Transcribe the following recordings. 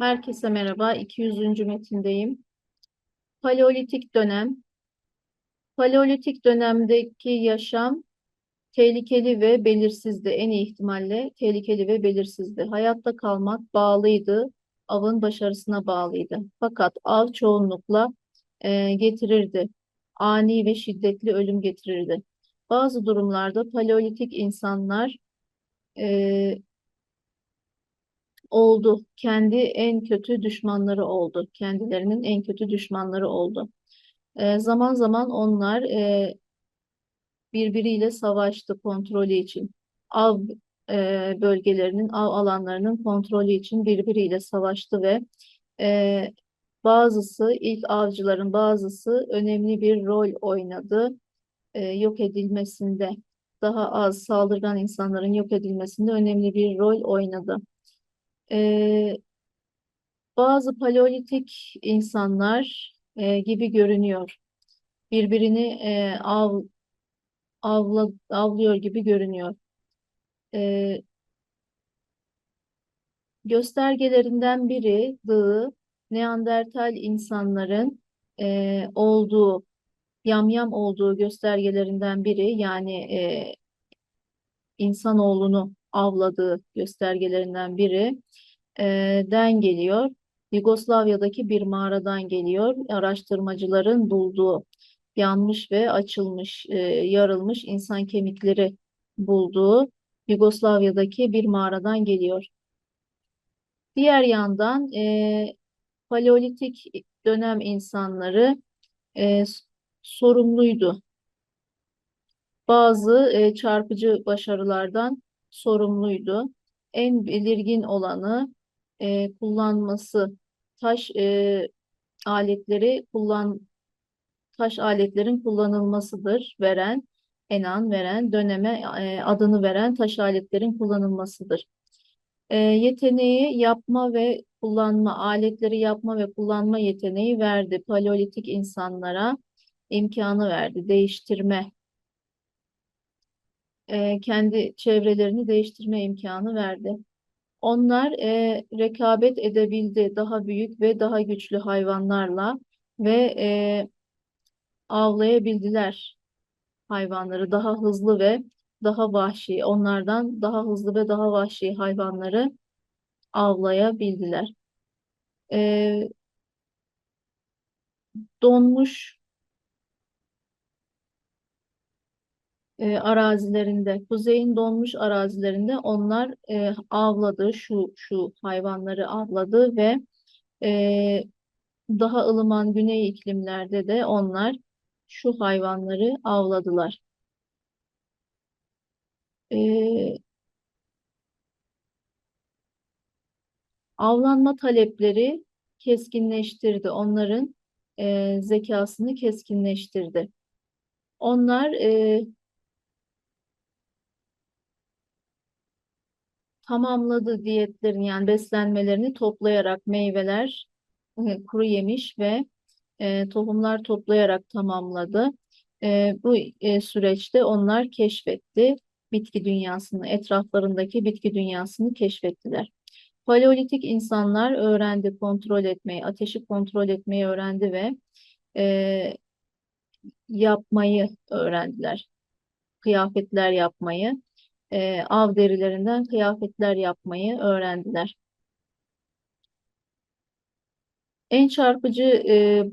Herkese merhaba. 200. metindeyim. Paleolitik dönem. Paleolitik dönemdeki yaşam tehlikeli ve belirsizdi. En iyi ihtimalle tehlikeli ve belirsizdi. Hayatta kalmak bağlıydı. Avın başarısına bağlıydı. Fakat av çoğunlukla e, getirirdi. Ani ve şiddetli ölüm getirirdi. Bazı durumlarda paleolitik insanlar e, oldu. Kendi en kötü düşmanları oldu. Kendilerinin en kötü düşmanları oldu. E, zaman zaman onlar e, birbiriyle savaştı kontrolü için. Av e, bölgelerinin, av alanlarının kontrolü için birbiriyle savaştı ve e, bazısı, ilk avcıların bazısı önemli bir rol oynadı e, yok edilmesinde. Daha az saldırgan insanların yok edilmesinde önemli bir rol oynadı. E, bazı paleolitik insanlar e, gibi görünüyor. Birbirini e, av, avla, avlıyor gibi görünüyor. E, göstergelerinden biri dığı Neandertal insanların e, olduğu, yamyam olduğu göstergelerinden biri yani e, insanoğlunu avladığı göstergelerinden biri e, den geliyor. Yugoslavya'daki bir mağaradan geliyor. Araştırmacıların bulduğu yanmış ve açılmış, e, yarılmış insan kemikleri bulduğu Yugoslavya'daki bir mağaradan geliyor. Diğer yandan e, Paleolitik dönem insanları e, sorumluydu. Bazı e, çarpıcı başarılardan sorumluydu. En belirgin olanı e, kullanması taş e, aletleri kullan taş aletlerin kullanılmasıdır veren enan veren döneme e, adını veren taş aletlerin kullanılmasıdır. E, yeteneği yapma ve kullanma aletleri yapma ve kullanma yeteneği verdi. Paleolitik insanlara imkanı verdi. Değiştirme e, kendi çevrelerini değiştirme imkanı verdi. Onlar e, rekabet edebildi daha büyük ve daha güçlü hayvanlarla ve e, avlayabildiler hayvanları daha hızlı ve daha vahşi. Onlardan daha hızlı ve daha vahşi hayvanları avlayabildiler. E, donmuş e, arazilerinde, kuzeyin donmuş arazilerinde onlar e, avladı, şu şu hayvanları avladı ve e, daha ılıman güney iklimlerde de onlar şu hayvanları avladılar. E, avlanma talepleri keskinleştirdi. Onların e, zekasını keskinleştirdi. Onlar e, tamamladı diyetlerin yani beslenmelerini toplayarak meyveler, e, kuru yemiş ve e, tohumlar toplayarak tamamladı. E, bu e, süreçte onlar keşfetti bitki dünyasını, etraflarındaki bitki dünyasını keşfettiler. Paleolitik insanlar öğrendi kontrol etmeyi, ateşi kontrol etmeyi öğrendi ve e, yapmayı öğrendiler. Kıyafetler yapmayı e, av derilerinden kıyafetler yapmayı öğrendiler. En çarpıcı e,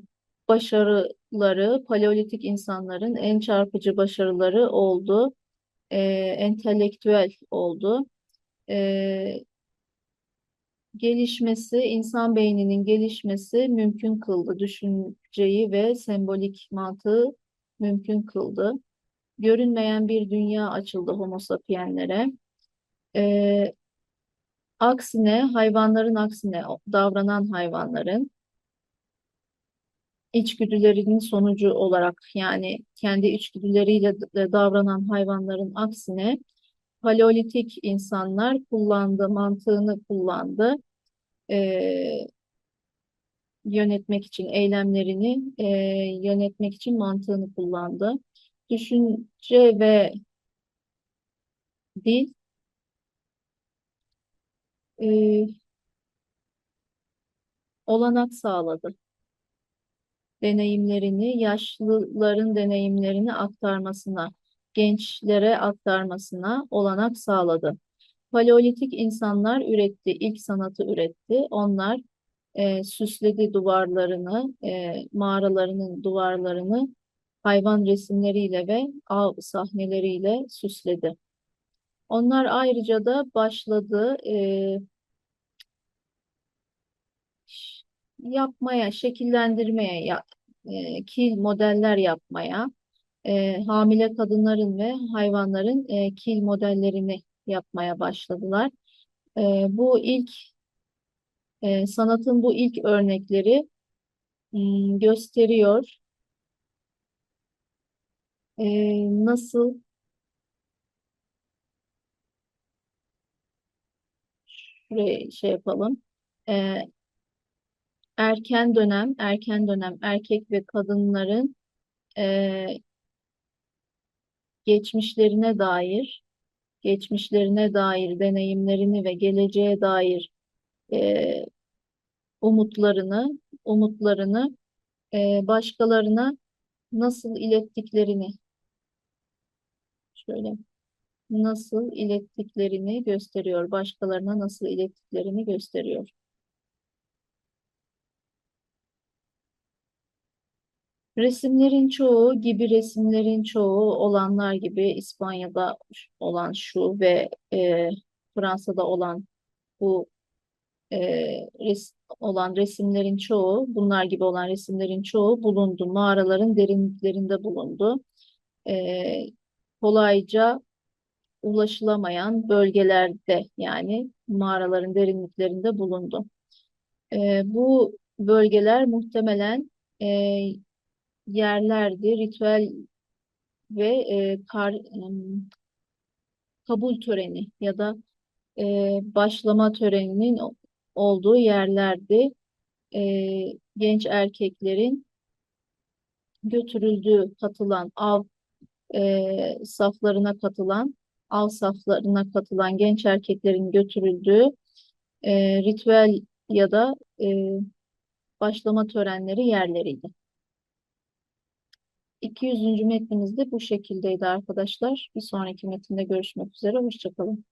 başarıları, paleolitik insanların en çarpıcı başarıları oldu. E, entelektüel oldu. E, gelişmesi, insan beyninin gelişmesi mümkün kıldı. Düşünceyi ve sembolik mantığı mümkün kıldı görünmeyen bir dünya açıldı Homo sapienlere. Ee, aksine hayvanların aksine davranan hayvanların içgüdülerinin sonucu olarak yani kendi içgüdüleriyle davranan hayvanların aksine paleolitik insanlar kullandı, mantığını kullandı. Ee, yönetmek için eylemlerini e, yönetmek için mantığını kullandı düşünce ve dil e, olanak sağladı. Deneyimlerini, yaşlıların deneyimlerini aktarmasına, gençlere aktarmasına olanak sağladı. Paleolitik insanlar üretti, ilk sanatı üretti. Onlar e, süsledi duvarlarını, e, mağaralarının duvarlarını hayvan resimleriyle ve av sahneleriyle süsledi. Onlar ayrıca da başladı e, yapmaya, şekillendirmeye, ya, e, kil modeller yapmaya, e, hamile kadınların ve hayvanların e, kil modellerini yapmaya başladılar. E, bu ilk e, sanatın bu ilk örnekleri m, gösteriyor e, nasıl şuraya şey yapalım. E, erken dönem, erken dönem erkek ve kadınların e, geçmişlerine dair, geçmişlerine dair deneyimlerini ve geleceğe dair e, umutlarını, umutlarını e, başkalarına nasıl ilettiklerini şöyle nasıl ilettiklerini gösteriyor. Başkalarına nasıl ilettiklerini gösteriyor. Resimlerin çoğu gibi resimlerin çoğu olanlar gibi İspanya'da olan şu ve e, Fransa'da olan bu e, res, olan resimlerin çoğu bunlar gibi olan resimlerin çoğu bulundu. Mağaraların derinliklerinde bulundu. E, kolayca ulaşılamayan bölgelerde yani mağaraların derinliklerinde bulundu. E, bu bölgeler muhtemelen e, yerlerdi, ritüel ve e, kar, em, kabul töreni ya da e, başlama töreninin olduğu yerlerdi. E, genç erkeklerin götürüldüğü, katılan av e, saflarına katılan, av saflarına katılan genç erkeklerin götürüldüğü e, ritüel ya da e, başlama törenleri yerleriydi. 200. metnimiz de bu şekildeydi arkadaşlar. Bir sonraki metinde görüşmek üzere. Hoşça kalın.